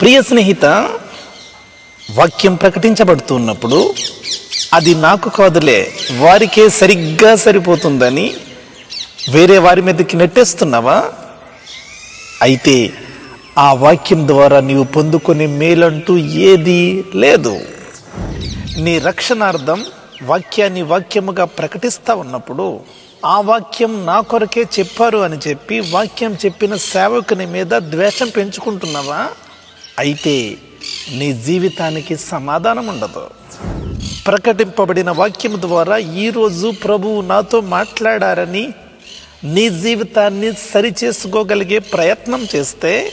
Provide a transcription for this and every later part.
ప్రియ స్నేహిత వాక్యం ప్రకటించబడుతున్నప్పుడు అది నాకు కాదులే వారికే సరిగ్గా సరిపోతుందని వేరే వారి మీదకి నెట్టేస్తున్నావా? అయితే ఆ వాక్యం ద్వారా నీవు పొందుకునే మేలంటూ ఏదీ లేదు. నీ రక్షణార్థం వాక్యాన్ని వాక్యముగా ప్రకటిస్తూ ఉన్నప్పుడు ఆ వాక్యం నా కొరకే చెప్పారు అని చెప్పి వాక్యం చెప్పిన సేవకుని మీద ద్వేషం పెంచుకుంటున్నావా? అయితే నీ జీవితానికి సమాధానం ఉండదు. ప్రకటింపబడిన వాక్యం ద్వారా ఈరోజు ప్రభువు నాతో మాట్లాడారని నీ జీవితాన్ని సరిచేసుకోగలిగే ప్రయత్నం చేస్తే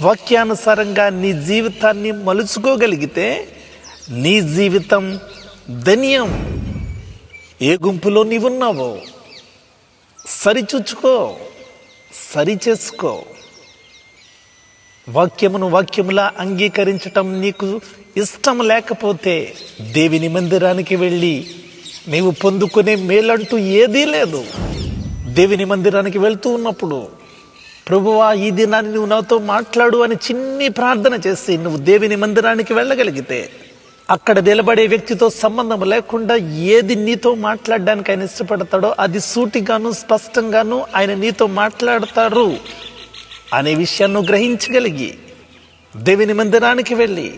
వాక్యానుసారంగా నీ జీవితాన్ని మలుచుకోగలిగితే నీ జీవితం ధన్యం. ఏ గుంపులో నీవున్నావో సరిచూచుకో సరిచేసుకో. వాక్యమును వాక్యములా అంగీకరించటం నీకు ఇష్టం లేకపోతే దేవిని మందిరానికి వెళ్ళి నీవు పొందుకునే మేలంటూ ఏదీ లేదు. దేవిని మందిరానికి వెళ్తూ ఉన్నప్పుడు ప్రభువా ఈ దినాన్ని నువ్వు నాతో మాట్లాడు అని చిన్ని ప్రార్థన చేసి నువ్వు దేవిని మందిరానికి వెళ్ళగలిగితే అక్కడ నిలబడే వ్యక్తితో సంబంధం లేకుండా ఏది నీతో మాట్లాడడానికి ఆయన ఇష్టపడతాడో అది సూటిగాను స్పష్టంగాను ఆయన నీతో మాట్లాడతారు. అనే విషయాన్ని గ్రహించగలిగి దేవుని మందిరానికి వెళ్ళి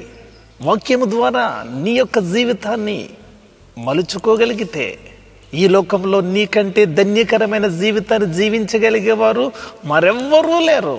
వాక్యము ద్వారా నీ యొక్క జీవితాన్ని మలుచుకోగలిగితే ఈ లోకంలో నీకంటే ధన్యకరమైన జీవితాన్ని జీవించగలిగేవారు మరెవ్వరూ లేరు.